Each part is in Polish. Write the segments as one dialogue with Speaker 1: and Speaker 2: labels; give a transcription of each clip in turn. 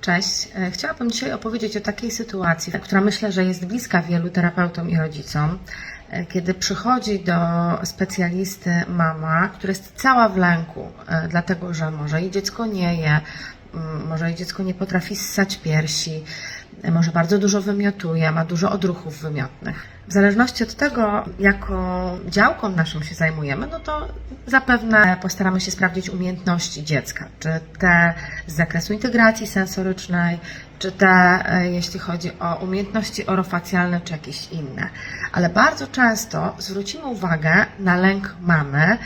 Speaker 1: Cześć. E, Chciałabym dzisiaj opowiedzieć o takiej sytuacji, która myślę, że jest bliska wielu terapeutom i rodzicom. E, Kiedy przychodzi do specjalisty mama, która jest cała w lęku, e, dlatego że może jej dziecko nie je, może jej dziecko nie potrafi ssać piersi, może bardzo dużo wymiotuje, ma dużo odruchów wymiotnych. W zależności od tego, jaką działką naszą się zajmujemy, no to zapewne postaramy się sprawdzić umiejętności dziecka, czy te z zakresu integracji sensorycznej, czy te, e, jeśli chodzi o umiejętności orofacjalne, czy jakieś inne. Ale bardzo często zwrócimy uwagę na lęk mamy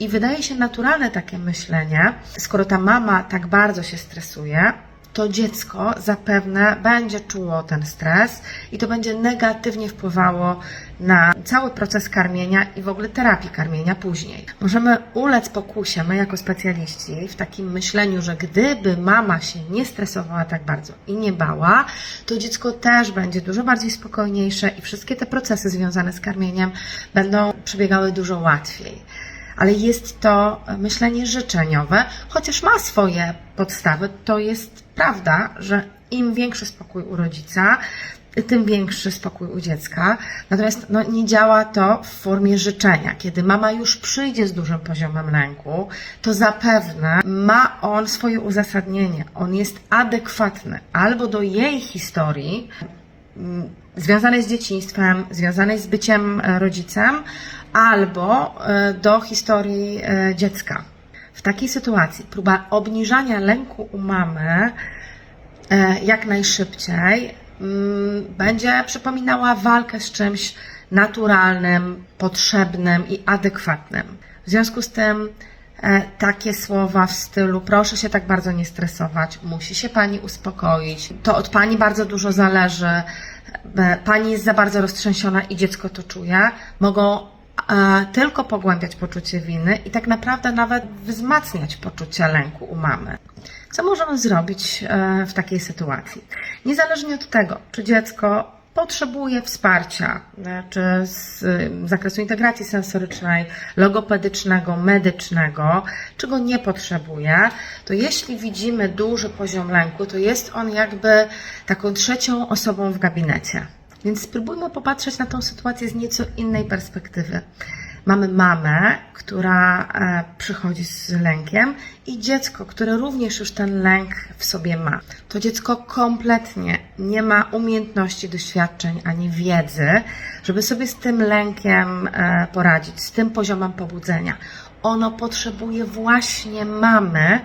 Speaker 1: i wydaje się naturalne takie myślenie, skoro ta mama tak bardzo się stresuje, to dziecko zapewne będzie czuło ten stres i to będzie negatywnie wpływało na cały proces karmienia i w ogóle terapii karmienia później. Możemy ulec pokusie, my jako specjaliści, w takim myśleniu, że gdyby mama się nie stresowała tak bardzo i nie bała, to dziecko też będzie dużo bardziej spokojniejsze i wszystkie te procesy związane z karmieniem będą przebiegały dużo łatwiej ale jest to myślenie życzeniowe, chociaż ma swoje podstawy. To jest prawda, że im większy spokój u rodzica, tym większy spokój u dziecka. Natomiast no, nie działa to w formie życzenia. Kiedy mama już przyjdzie z dużym poziomem lęku, to zapewne ma on swoje uzasadnienie. On jest adekwatny albo do jej historii, mm, związanej z dzieciństwem, związanej z byciem e, rodzicem, albo e, do historii e, dziecka. W takiej sytuacji próba obniżania lęku u mamy e, jak najszybciej mm, będzie przypominała walkę z czymś naturalnym, potrzebnym i adekwatnym. W związku z tym e, takie słowa w stylu proszę się tak bardzo nie stresować, musi się pani uspokoić, to od pani bardzo dużo zależy, e, pani jest za bardzo roztrzęsiona i dziecko to czuje, mogą tylko pogłębiać poczucie winy i tak naprawdę nawet wzmacniać poczucie lęku u mamy. Co możemy zrobić e, w takiej sytuacji? Niezależnie od tego, czy dziecko potrzebuje wsparcia, e, czy z e, zakresu integracji sensorycznej, logopedycznego, medycznego, czy go nie potrzebuje, to jeśli widzimy duży poziom lęku, to jest on jakby taką trzecią osobą w gabinecie. Więc spróbujmy popatrzeć na tą sytuację z nieco innej perspektywy. Mamy mamę, która e, przychodzi z lękiem i dziecko, które również już ten lęk w sobie ma. To dziecko kompletnie nie ma umiejętności, doświadczeń ani wiedzy, żeby sobie z tym lękiem e, poradzić, z tym poziomem pobudzenia. Ono potrzebuje właśnie mamy,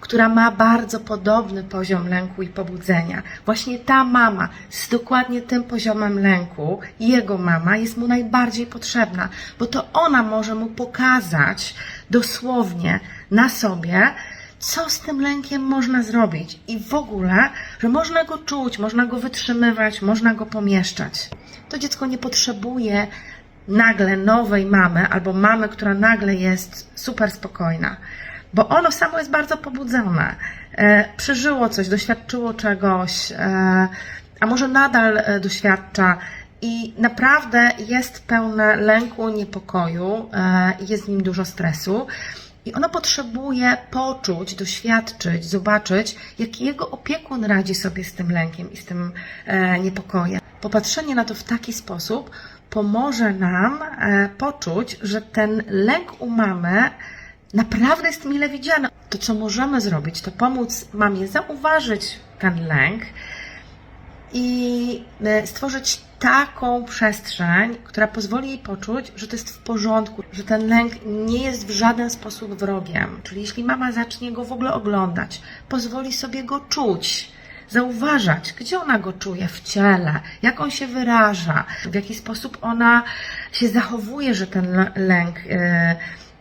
Speaker 1: która ma bardzo podobny poziom lęku i pobudzenia. Właśnie ta mama z dokładnie tym poziomem lęku, jego mama, jest mu najbardziej potrzebna, bo to ona może mu pokazać dosłownie na sobie, co z tym lękiem można zrobić i w ogóle, że można go czuć, można go wytrzymywać, można go pomieszczać. To dziecko nie potrzebuje nagle nowej mamy albo mamy, która nagle jest super spokojna bo ono samo jest bardzo pobudzone. E, przeżyło coś, doświadczyło czegoś, e, a może nadal e, doświadcza i naprawdę jest pełne lęku, niepokoju, jest w nim dużo stresu. I ono potrzebuje poczuć, doświadczyć, zobaczyć, jak jego opiekun radzi sobie z tym lękiem i z tym niepokojem. Popatrzenie na to w taki sposób pomoże nam poczuć, że ten lęk u mamy naprawdę jest mile widziane. To, co możemy zrobić, to pomóc mamie zauważyć ten lęk i e, stworzyć taką przestrzeń, która pozwoli jej poczuć, że to jest w porządku, że ten lęk nie jest w żaden sposób wrogiem. Czyli jeśli mama zacznie go w ogóle oglądać, pozwoli sobie go czuć. Zauważać, gdzie ona go czuje w ciele, jak on się wyraża, w jaki sposób ona się zachowuje, że ten lęk e,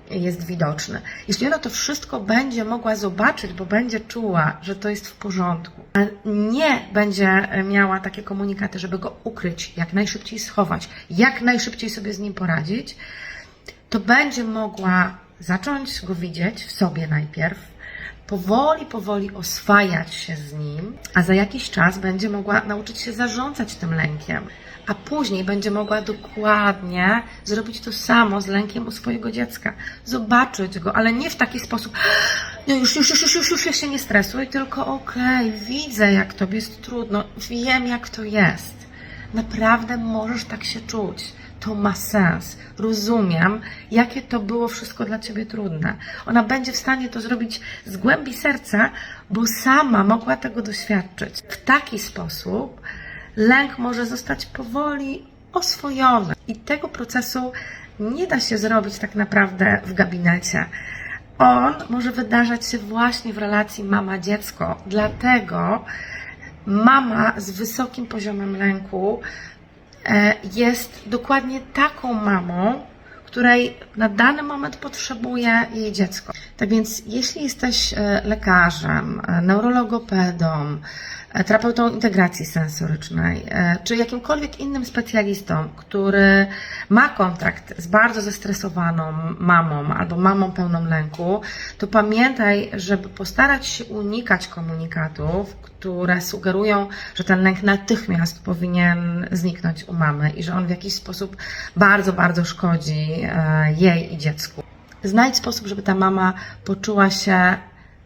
Speaker 1: jest widoczny. Jeśli ona to wszystko będzie mogła zobaczyć, bo będzie czuła, że to jest w porządku, a nie będzie miała takie komunikaty, żeby go ukryć, jak najszybciej schować, jak najszybciej sobie z nim poradzić, to będzie mogła zacząć go widzieć w sobie najpierw, powoli, powoli oswajać się z nim, a za jakiś czas będzie mogła nauczyć się zarządzać tym lękiem. A później będzie mogła dokładnie zrobić to samo z lękiem u swojego dziecka. Zobaczyć go, ale nie w taki sposób, no już, już, już, już, już, już, się nie stresuj, tylko okej, widzę jak tobie jest trudno, wiem jak to jest. Naprawdę możesz tak się czuć. To ma sens. Rozumiem, jakie to było wszystko dla ciebie trudne. Ona będzie w stanie to zrobić z głębi serca, bo sama mogła tego doświadczyć. W taki sposób lęk może zostać powoli oswojony. I tego procesu nie da się zrobić tak naprawdę w gabinecie. On może wydarzać się właśnie w relacji mama-dziecko. Dlatego mama z wysokim poziomem lęku jest dokładnie taką mamą, której na dany moment potrzebuje jej dziecko. Tak więc, jeśli jesteś e, lekarzem, e, neurologopedą, e, terapeutą integracji sensorycznej, czy jakimkolwiek innym specjalistą, który ma kontakt z bardzo zestresowaną mamą albo mamą pełną lęku, to pamiętaj, żeby postarać się unikać komunikatów, które sugerują, że ten lęk natychmiast powinien zniknąć u mamy i że on w jakiś sposób bardzo, bardzo szkodzi e, jej i dziecku. Znajdź sposób, żeby ta mama poczuła się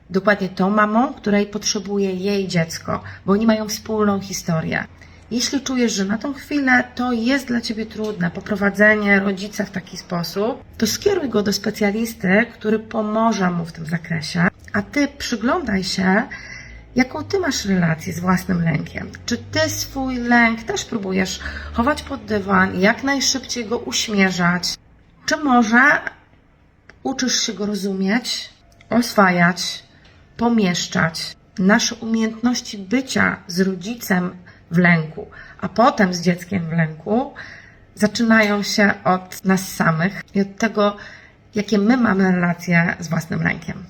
Speaker 1: dokładnie tą mamą, której potrzebuje jej dziecko, bo oni mają wspólną historię. Jeśli czujesz, że na tą chwilę to jest dla ciebie trudne, poprowadzenie rodzica w taki sposób, to skieruj go do specjalisty, który pomoże mu w tym zakresie, a ty przyglądaj się, jaką ty masz relację z własnym lękiem. Czy ty swój lęk też próbujesz chować pod dywan, jak najszybciej go uśmierzać? Czy może uczysz się go rozumieć, oswajać, pomieszczać? Nasze umiejętności bycia z rodzicem w lęku, a potem z dzieckiem w lęku, zaczynają się od nas samych i od tego, jakie my mamy relacje z własnym lękiem.